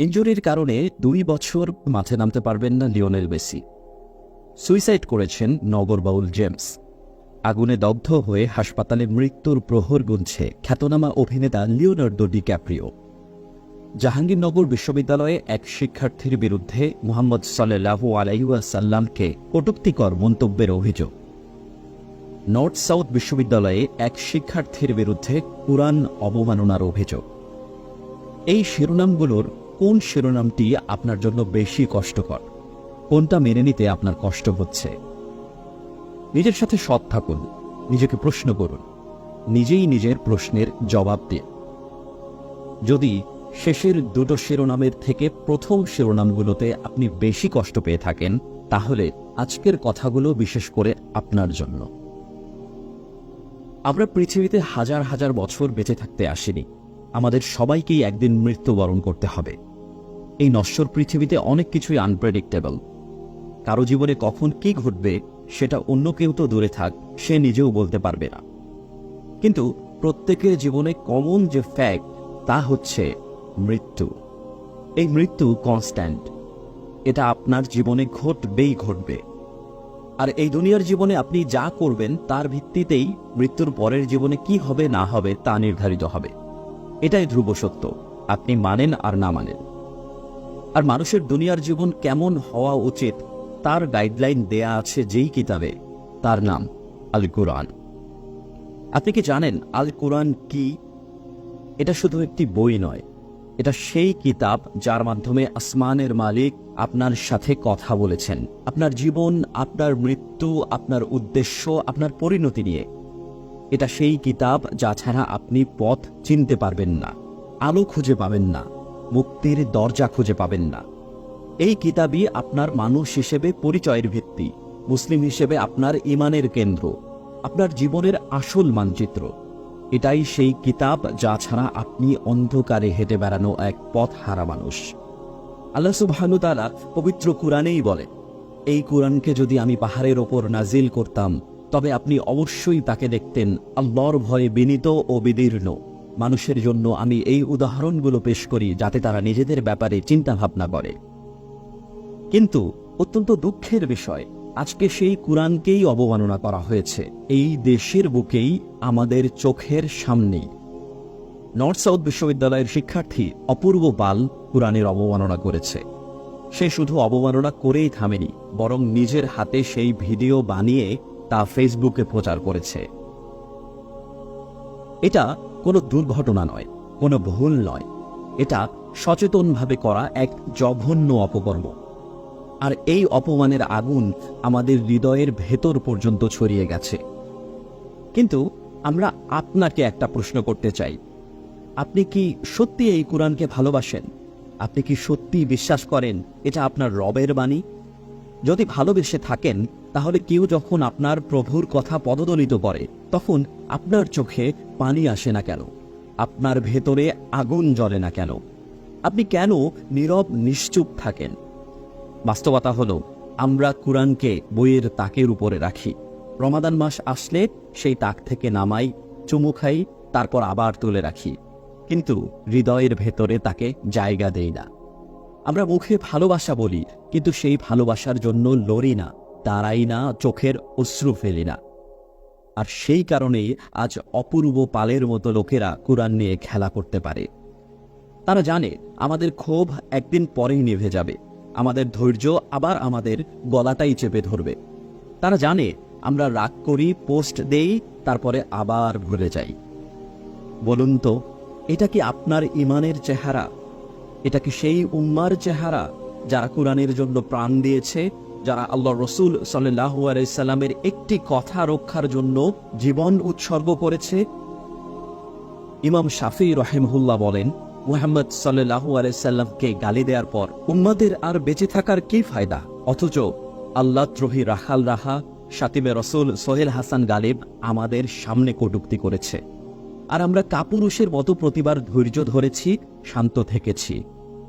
ইঞ্জুরির কারণে দুই বছর মাঠে নামতে পারবেন না লিওনেল মেসি। সুইসাইড করেছেন নগরবাউল জেমস। আগুনে দগ্ধ হয়ে হাসপাতালে মৃত্যুর প্রহর গুনছে খ্যাতনামা অভিনেতা লিওনার্দো ডি ক্যাপ্রিও জাহাঙ্গীরনগর বিশ্ববিদ্যালয়ে এক শিক্ষার্থীর বিরুদ্ধে মোহাম্মদ সাল্লাহু আলাইসাল্লামকে কটুক্তিকর মন্তব্যের অভিযোগ। নর্থ সাউথ বিশ্ববিদ্যালয়ে এক শিক্ষার্থীর বিরুদ্ধে কুরআন অবমাননার অভিযোগ। এই শিরোনামগুলোর কোন শিরোনামটি আপনার জন্য বেশি কষ্টকর? কোনটা মেনে নিতে আপনার কষ্ট হচ্ছে? নিজের সাথে সৎ থাকুন, নিজেকে প্রশ্ন করুন, নিজেই নিজের প্রশ্নের জবাব দিন। যদি শেষের দুটো শিরোনামের থেকে প্রথম শিরোনামগুলোতে আপনি বেশি কষ্ট পেয়ে থাকেন, তাহলে আজকের কথাগুলো বিশেষ করে আপনার জন্য। আমরা পৃথিবীতে হাজার হাজার বছর বেঁচে থাকতে আসিনি। আমাদের সবাইকেই একদিন মৃত্যুবরণ করতে হবে। এই নশ্বর পৃথিবীতে অনেক কিছুই আনপ্রেডিক্টেবল কারও জীবনে কখন কি ঘটবে, সেটা অন্য কেউ তো দূরে থাক, সে নিজেও বলতে পারবে না। কিন্তু প্রত্যেকের জীবনে কমন যে ফ্যাক্ট তা হচ্ছে মৃত্যু। এই মৃত্যু কনস্ট্যান্ট এটা আপনার জীবনে ঘটবেই ঘটবে। আর এই দুনিয়ার জীবনে আপনি যা করবেন, তার ভিত্তিতেই মৃত্যুর পরের জীবনে কি হবে, না হবে, তা নির্ধারিত হবে। এটাই ধ্রুব সত্য। আপনি মানেন আর না মানেন। আর মানুষের দুনিয়ার জীবন কেমন হওয়া উচিত, তার গাইডলাইন দেয়া আছে যেই কিতাবে। তার নাম আল কোরআন আপনি কি জানেন আল কোরআন কি? এটা শুধু একটি বই নয়, এটা সেই কিতাব যার মাধ্যমে আসমানের মালিক আপনার সাথে কথা বলেছেন। আপনার জীবন, আপনার মৃত্যু, আপনার উদ্দেশ্য, আপনার পরিণতি নিয়ে। এটা সেই কিতাব যা ছাড়া আপনি পথ চিনতে পারবেন না, আলো খুঁজে পাবেন না। মুক্তির দরজা খুঁজে পাবেন না। এই কিতাবই আপনার মানুষ হিসেবে পরিচয়ের ভিত্তি, মুসলিম হিসেবে আপনার ইমানের কেন্দ্র, আপনার জীবনের আসল মানচিত্র। এটাই সেই কিতাব যা ছাড়া আপনি অন্ধকারে হেঁটে বেড়ানো এক পথ হারা মানুষ। আল্লাহ সুবহানু তাআলা পবিত্র কুরআনেই বলে, এই কুরআনকে যদি আমি পাহাড়ের ওপর নাজিল করতাম, তবে আপনি অবশ্যই তাকে দেখতেন আল্লাহর ভয়ে বিনীত ও বিদীর্ণ। মানুষের জন্য আমি এই উদাহরণগুলো পেশ করি যাতে তারা নিজেদের ব্যাপারে চিন্তা ভাবনা করে। কিন্তু অত্যন্ত দুঃখের বিষয়, আজকে সেই কুরআনকেই অবমাননা করা হয়েছে। এই দেশের বুকেই আমাদের চোখের সামনেই নর্থ সাউথ বিশ্ববিদ্যালয়ের শিক্ষার্থী অপূর্ব পাল কুরআনের অবমাননা করেছে। সে শুধু অবমাননা করেই থামেনি, বরং নিজের হাতে সেই ভিডিও বানিয়ে তা ফেসবুকে প্রচার করেছে। এটা কোনো দুর্ঘটনা নয়, কোনো ভুল নয়। এটা সচেতনভাবে করা এক জঘন্য অপকর্ম। আর এই অপমানের আগুন আমাদের হৃদয়ের ভেতর পর্যন্ত ছড়িয়ে গেছে। কিন্তু আমরা আপনাকে একটা প্রশ্ন করতে চাই। আপনি কি সত্যি এই কোরআনকে ভালোবাসেন? আপনি কি সত্যি বিশ্বাস করেন এটা আপনার রবের বাণী? যদি ভালোবেসে থাকেন তাহলে কেউ যখন আপনার প্রভুর কথা পদদলিত করে, তখন আপনার চোখে পানি আসে না কেন? আপনার ভেতরে আগুন জ্বলে না কেন? আপনি কেন নীরব, নিশ্চুপ থাকেন? বাস্তবতা হলো, আমরা কোরআনকে বইয়ের তাকের উপরে রাখি। রমাদান মাস আসলে সেই তাক থেকে নামাই, চুমু খাই, তারপর আবার তুলে রাখি। কিন্তু হৃদয়ের ভেতরে তাকে জায়গা দেই না। আমরা মুখে ভালোবাসা বলি, কিন্তু সেই ভালোবাসার জন্য লড়ি না। দাঁড়াই না চোখের অশ্রু ফেলি না। আর সেই কারণেই আজ অপূর্ব পালের মতো লোকেরা কোরআন নিয়ে খেলা করতে পারে। তারা জানে, আমাদের ক্ষোভ একদিন পরেই নিভে যাবে। আমাদের ধৈর্য আবার আমাদের গলাটাই চেপে ধরবে। তারা জানে, আমরা রাগ করি, পোস্ট দেই, তারপরে আবার ভুলে যাই। বলুন তো, এটা কি আপনার ইমানের চেহারা? এটা কি সেই উম্মার চেহারা যারা কোরআনের জন্য প্রাণ দিয়েছে? যারা আল্লাহ রসুল সাল্লাহ আলাইসাল্লামের একটি কথা রক্ষার জন্য জীবন উৎসর্গ করেছে, ইমাম শাফি রহেমহুল্লাহ বলেন, মুহাম্মদ সাল্লাহ আলাইসাল্লামকে গালি দেওয়ার পর উম্মাদের আর বেঁচে থাকার কি ফায়দা? অথচ আল্লাহ ত্রহি রাখাল রাহা, সাতিবে রসুল সোহেল হাসান গালিব আমাদের সামনে কটুক্তি করেছে। আর আমরা কাপুরুষের মতো প্রতিবার ধৈর্য ধরেছি, শান্ত থেকেছি,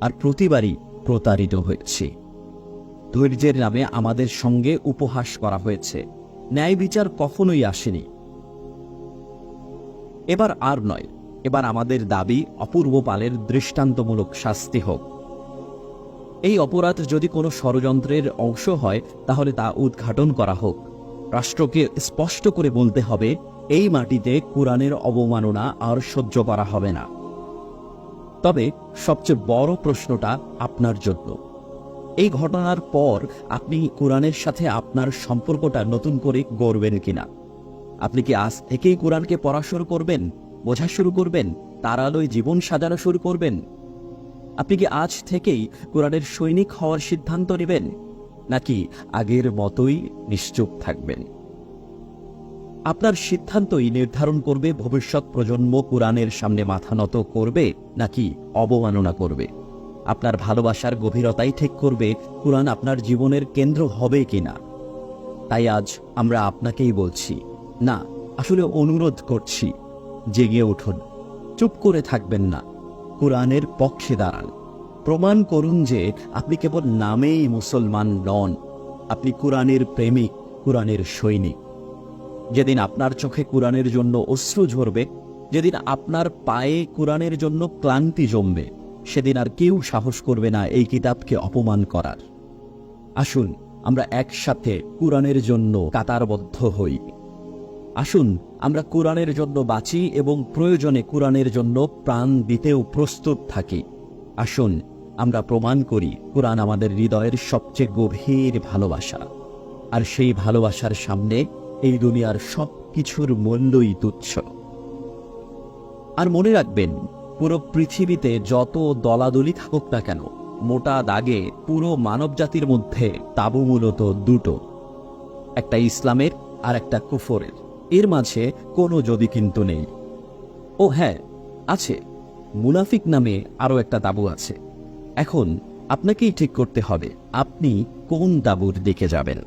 আর প্রতিবারই প্রতারিত হয়েছি। ধৈর্যের নামে আমাদের সঙ্গে উপহাস করা হয়েছে। ন্যায় বিচার কখনোই আসেনি। এবার আর নয়, এবার আমাদের দাবি অপূর্ব পালের দৃষ্টান্তমূলক শাস্তি হোক। এই অপরাধ যদি কোনো ষড়যন্ত্রের অংশ হয়, তাহলে তা উদ্ঘাটন করা হোক। রাষ্ট্রকে স্পষ্ট করে বলতে হবে, এই মাটিতে কোরআনের অবমাননা আর সহ্য করা হবে না। তবে সবচেয়ে বড় প্রশ্নটা আপনার জন্য। এই ঘটনার পর আপনি কোরআনের সাথে আপনার সম্পর্কটা নতুন করে গড়বেন কিনা? আপনি কি আজ থেকেই কোরআনকে পড়া শুরু করবেন, বোঝা শুরু করবেন, তার আলোয় জীবন সাজানো শুরু করবেন? আপনি কি আজ থেকেই কোরআনের সৈনিক হওয়ার সিদ্ধান্ত নেবেন, নাকি আগের মতোই নিশ্চুপ থাকবেন? আপনার সিদ্ধান্তই নির্ধারণ করবে ভবিষ্যৎ প্রজন্ম কোরআনের সামনে মাথা নত করবে, নাকি অবমাননা করবে? আপনার ভালোবাসার গভীরতাই ঠিক করবে কোরআন আপনার জীবনের কেন্দ্র হবে কিনা। তাই আজ আমরা আপনাকেই বলছি, না, আসলে অনুরোধ করছি, জেগে উঠুন, চুপ করে থাকবেন না, কোরআনের পক্ষে দাঁড়ান। প্রমাণ করুন যে আপনি কেবল নামেই মুসলমান নন, আপনি কোরআনের প্রেমিক, কোরআনের সৈনিক। যেদিন আপনার চোখে কোরআনের জন্য অশ্রু ঝরবে, যেদিন আপনার পায়ে কোরআনের জন্য ক্লান্তি জমবে সেদিন আর কেউ সাহস করবে না এই কিতাবকে অপমান করার। আসুন, আমরা একসাথে কোরআনের জন্য কাতারবদ্ধ হই। আসুন, আমরা কোরআনের জন্য বাঁচি এবং প্রয়োজনে কোরআনের জন্য প্রাণ দিতেও প্রস্তুত থাকি। আসুন, আমরা প্রমাণ করি কোরআন আমাদের হৃদয়ের সবচেয়ে গভীর ভালোবাসা। আর সেই ভালোবাসার সামনে এই দুনিয়ার সব কিছুর মূল্যই তুচ্ছ। আর মনে রাখবেন পুরো পৃথিবীতে যত দলাদলি থাকুক না কেন, মোটা দাগে পুরো মানবজাতির মধ্যে তাবু মূলত দুটো, একটা ইসলামের আর একটা কুফরের। এর মাঝে কোনো যদি কিন্তু নেই। ও হ্যাঁ আছে। মুনাফিক নামে আরও একটা দাবু আছে। এখন আপনাকেই ঠিক করতে হবে, আপনি কোন দাবুর দিকে যাবেন?